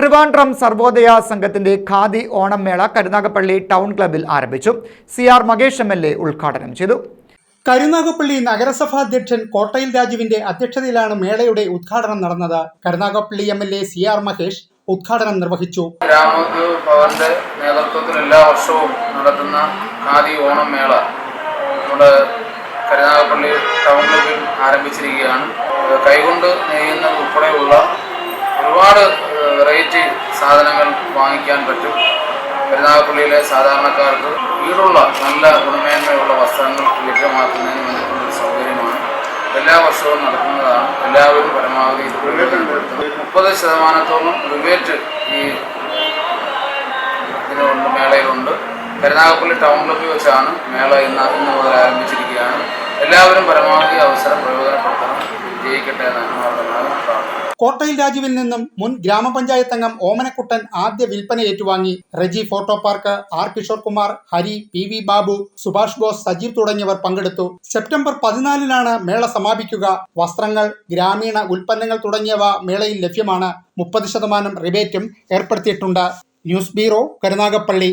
ട്രിവാൻഡ്രം സർവോദയ സംഘത്തിന്റെ ഖാദി ഓണം മേള കരുനാഗപ്പള്ളി ടൗൺ ക്ലബിൽ ആരംഭിച്ചു. C R Mahesh M L A ഉദ്ഘാടനം ചെയ്തു. കരുനാഗപ്പള്ളി നഗരസഭാ അധ്യക്ഷൻ കോട്ടയിൽ രാജുവിന്റെ അധ്യക്ഷതയിലാണ് മേളയുടെ ഉദ്ഘാടനം നടന്നത്. Karunagappally M L A C R Mahesh ഉദ്ഘാടനം നിർവഹിച്ചു. ഗ്രാമോദ്योग ഭവന്റെ നേതൃത്വത്തിൽ എല്ലാ വർഷവും നടത്തുന്ന ഖാദി ഓണം മേള നമ്മുടെ കരുനാഗപ്പള്ളി ടൗണിൽ ആരംഭിച്ചിരിക്കുകയാണ്. ഏഹ് കൈകൊണ്ട് നെയ്യുന്ന ഉൾപ്പെടെയുള്ള ഒരുപാട് വെറൈറ്റി സാധനങ്ങൾ വാങ്ങിക്കാൻ പറ്റും. കരുനാഗപ്പള്ളിയിലെ സാധാരണക്കാർക്ക് ഈടുള്ള നല്ല ഗുണമേന്മയുള്ള വസ്ത്രങ്ങൾ ലഭ്യമാക്കുന്നതിന് വേണ്ടിയിട്ടുള്ള സൗകര്യമാണ്. എല്ലാ വർഷവും നടക്കുന്നതാണ്. എല്ലാവരും പരമാവധി മുപ്പത് ശതമാനത്തോളം റിബേറ്റ് ഈ ഇതിനുണ്ട് മേളയിലുണ്ട്. കരുനാഗപ്പള്ളി ക്ലബ്ബിൽ വെച്ചാണ് മേള ഇന്ന് ഇന്ന് മുതൽ ആരംഭിച്ചിരിക്കുകയാണ്. എല്ലാവരും പരമാവധി അവസരം പ്രയോജനപ്പെടുത്തണം. ജയിക്കട്ടെ എന്നാണ് കോട്ടയിൽ രാജുവിൽ നിന്നും മുൻ ഗ്രാമപഞ്ചായത്ത് അംഗം ഓമനക്കുട്ടൻ ആദ്യ വിൽപ്പന ഏറ്റുവാങ്ങി. Reji photo park R Kishore Kumar Hari P V Babu Subhash Bose Sajeev തുടങ്ങിയവർ പങ്കെടുത്തു. സെപ്റ്റംബർ പതിനാലിനാണ് മേള സമാപിക്കുക. വസ്ത്രങ്ങൾ ഗ്രാമീണ ഉൽപ്പന്നങ്ങൾ തുടങ്ങിയവ മേളയിൽ ലഭ്യമാണ്. മുപ്പത് ശതമാനം റിബേറ്റും ഏർപ്പെടുത്തിയിട്ടുണ്ട്. News bureau Karunagappally.